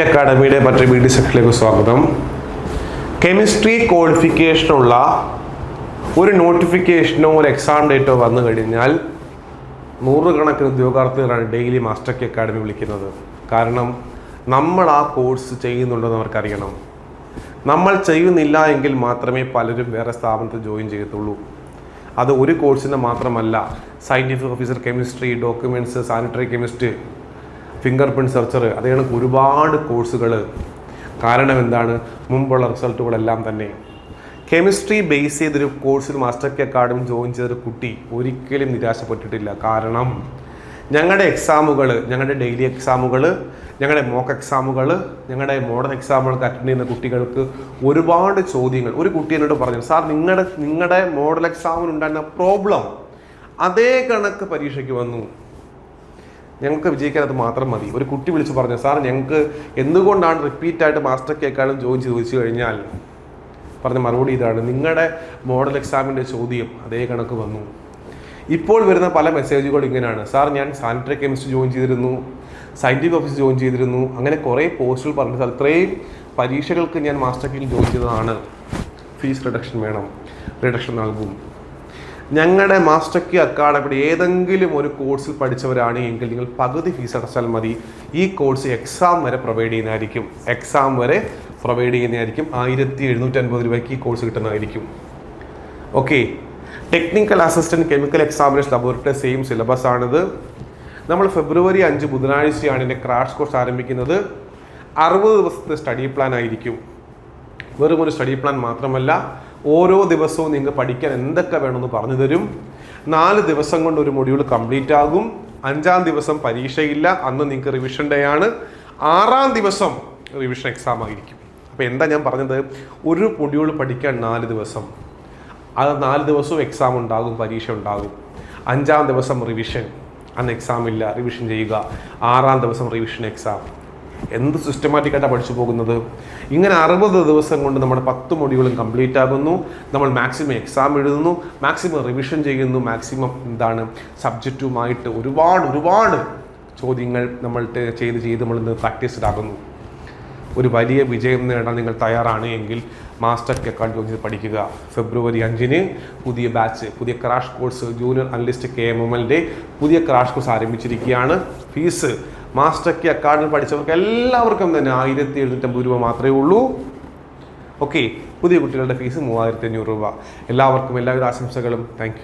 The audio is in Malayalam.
കെ അക്കാഡമിയുടെ മറ്റൊരു വീഡിയോ സെക്ഷനിലേക്ക് സ്വാഗതം. കെമിസ്ട്രി ക്വാളിഫിക്കേഷനുള്ള ഒരു നോട്ടിഫിക്കേഷനോ ഒരു എക്സാം ഡേറ്റോ വന്നു കഴിഞ്ഞാൽ നൂറുകണക്കിന് ഉദ്യോഗാർത്ഥികളാണ് ഡെയിലി മാസ്റ്റർ കെ അക്കാഡമി വിളിക്കുന്നത്. കാരണം നമ്മൾ ആ കോഴ്സ് ചെയ്യുന്നുണ്ടെന്ന് അവർക്കറിയണം. നമ്മൾ ചെയ്യുന്നില്ല എങ്കിൽ മാത്രമേ പലരും വേറെ സ്ഥാപനത്തിൽ ജോയിൻ ചെയ്യത്തുള്ളൂ. അത് ഒരു കോഴ്സിന്റെ മാത്രമല്ല scientific officer chemistry documents sanitary chemistry finger print searcher അതേ കണക്ക് ഒരുപാട് കോഴ്സുകൾ കാരണം എന്താണ്? മുമ്പുള്ള റിസൾട്ടുകളെല്ലാം തന്നെ. കെമിസ്ട്രി ബേസ് ചെയ്തൊരു കോഴ്സിൽ മാസ്റ്റർ കെ അക്കാഡമി ജോയിൻ ചെയ്തൊരു കുട്ടി ഒരിക്കലും നിരാശപ്പെട്ടിട്ടില്ല. കാരണം ഞങ്ങളുടെ എക്സാമുകൾ ഞങ്ങളുടെ ഡെയിലി എക്സാമുകൾ ഞങ്ങളുടെ മോക്ക് എക്സാമുകൾ ഞങ്ങളുടെ മോഡൽ എക്സാമുകൾക്ക് അറ്റൻഡ് ചെയ്യുന്ന കുട്ടികൾക്ക് ഒരുപാട് ചോദ്യങ്ങൾ. ഒരു കുട്ടി എന്നോട് പറഞ്ഞു സാർ നിങ്ങളുടെ നിങ്ങളുടെ മോഡൽ എക്സാമിനുണ്ടായിരുന്ന പ്രോബ്ലം അതേ കണക്ക് പരീക്ഷയ്ക്ക് വന്നു. ഞങ്ങൾക്ക് വിജയിക്കാൻ അത് മാത്രം മതി. ഒരു കുട്ടി വിളിച്ച് പറഞ്ഞു സാർ ഞങ്ങൾക്ക് എന്തുകൊണ്ടാണ് റിപ്പീറ്റ് ആയിട്ട് മാസ്റ്റർ കേക്കാളും ജോയിൻ ചോദിച്ചു കഴിഞ്ഞാൽ? പറഞ്ഞ മറുപടി ഇതാണ്. നിങ്ങളുടെ മോഡൽ എക്സാമിന്റെ ചോദ്യം അതേ കണക്ക് വന്നു. ഇപ്പോൾ വരുന്ന പല മെസ്സേജുകൾ ഇങ്ങനെയാണ് സാർ ഞാൻ സാനിറ്ററി കെമിസ്ട്രി ജോയിൻ ചെയ്തിരുന്നു സയന്റിഫിക് ഓഫീസ് ജോയിൻ ചെയ്തിരുന്നു അങ്ങനെ കുറേ പോസ്റ്റുകൾ പറഞ്ഞു സാർ ഇത്രയും പരീക്ഷകൾക്ക് ഞാൻ മാസ്റ്റർ കീൽ ജോയിൻ ചെയ്തതാണ്. ഫീസ് റിഡക്ഷൻ വേണം റിഡക്ഷൻ നൽകും. ഞങ്ങളുടെ മാസ്റ്റർ കി അക്കാഡമിയുടെ ഏതെങ്കിലും ഒരു കോഴ്സിൽ പഠിച്ചവരാണ് എങ്കിൽ നിങ്ങൾ പകുതി ഫീസ് അടച്ചാൽ മതി. ഈ കോഴ്സ് എക്സാം വരെ പ്രൊവൈഡ് ചെയ്യുന്നതായിരിക്കും. എക്സാം വരെ പ്രൊവൈഡ് ചെയ്യുന്നതായിരിക്കും. ആയിരത്തി എഴുന്നൂറ്റി അൻപത് രൂപയ്ക്ക് ഈ കോഴ്സ് കിട്ടുന്നതായിരിക്കും. Okay technical assistant chemical examination laboratory same syllabus ആണിത്. നമ്മൾ ഫെബ്രുവരി അഞ്ച് ബുധനാഴ്ചയാണ് എന്റെ ക്രാഷ് കോഴ്സ് ആരംഭിക്കുന്നത്. അറുപത് ദിവസത്തെ സ്റ്റഡി പ്ലാൻ ആയിരിക്കും. വെറും ഒരു സ്റ്റഡി പ്ലാൻ മാത്രമല്ല ഓരോ ദിവസവും നിങ്ങൾക്ക് പഠിക്കാൻ എന്തൊക്കെ വേണമെന്ന് പറഞ്ഞു തരും. നാല് ദിവസം കൊണ്ട് ഒരു മൊഡ്യൂൾ കംപ്ലീറ്റ് ആകും. അഞ്ചാം ദിവസം പരീക്ഷയില്ല. അന്ന് നിങ്ങൾക്ക് റിവിഷൻ ഡേ ആണ്. ആറാം ദിവസം റിവിഷൻ എക്സാം ആയിരിക്കും. അപ്പോൾ എന്താ ഞാൻ പറഞ്ഞത്? ഒരു മൊഡ്യൂൾ പഠിക്കാൻ നാല് ദിവസം. അത് നാല് ദിവസവും എക്സാം ഉണ്ടാകും പരീക്ഷ ഉണ്ടാകും. അഞ്ചാം ദിവസം റിവിഷൻ അന്ന് എക്സാം ഇല്ല. റിവിഷൻ ചെയ്യുക. ആറാം ദിവസം റിവിഷൻ എക്സാം എന്ത് സിസ്റ്റമാറ്റിക്കായിട്ടാണ് പഠിച്ചു പോകുന്നത്? ഇങ്ങനെ അറുപത് ദിവസം കൊണ്ട് നമ്മുടെ പത്ത് മൊഡ്യൂളും കംപ്ലീറ്റ് ആകുന്നു. നമ്മൾ മാക്സിമം എക്സാം എഴുതുന്നു. മാക്സിമം റിവിഷൻ ചെയ്യുന്നു. മാക്സിമം എന്താണ്? സബ്ജക്റ്റുമായിട്ട് ഒരുപാട് ഒരുപാട് ചോദ്യങ്ങൾ നമ്മൾ ചെയ്ത് ചെയ്ത് നമ്മൾ ഇന്ന് പ്രാക്ടീസ്ഡ് ആകുന്നു. ഒരു വലിയ വിജയം നേടാൻ നിങ്ങൾ തയ്യാറാണ് എങ്കിൽ മാസ്റ്റർ അക്കൗണ്ട് ജോയിൻ പഠിക്കുക. ഫെബ്രുവരി അഞ്ചിന് പുതിയ ബാച്ച് പുതിയ crash course junior analyst K M M എല്ലിന്റെ പുതിയ ക്രാഷ് കോഴ്സ് ആരംഭിച്ചിരിക്കുകയാണ്. ഫീസ് മാസ്റ്റർ കെ അക്കാഡമി പഠിച്ചവർക്ക് എല്ലാവർക്കും തന്നെ ആയിരത്തി എഴുന്നൂറ്റമ്പത് രൂപ മാത്രമേ ഉള്ളൂ. ഓക്കെ പുതിയ കുട്ടികളുടെ ഫീസ് മൂവായിരത്തി അഞ്ഞൂറ് രൂപ. എല്ലാവർക്കും എല്ലാവിധ ആശംസകളും. താങ്ക്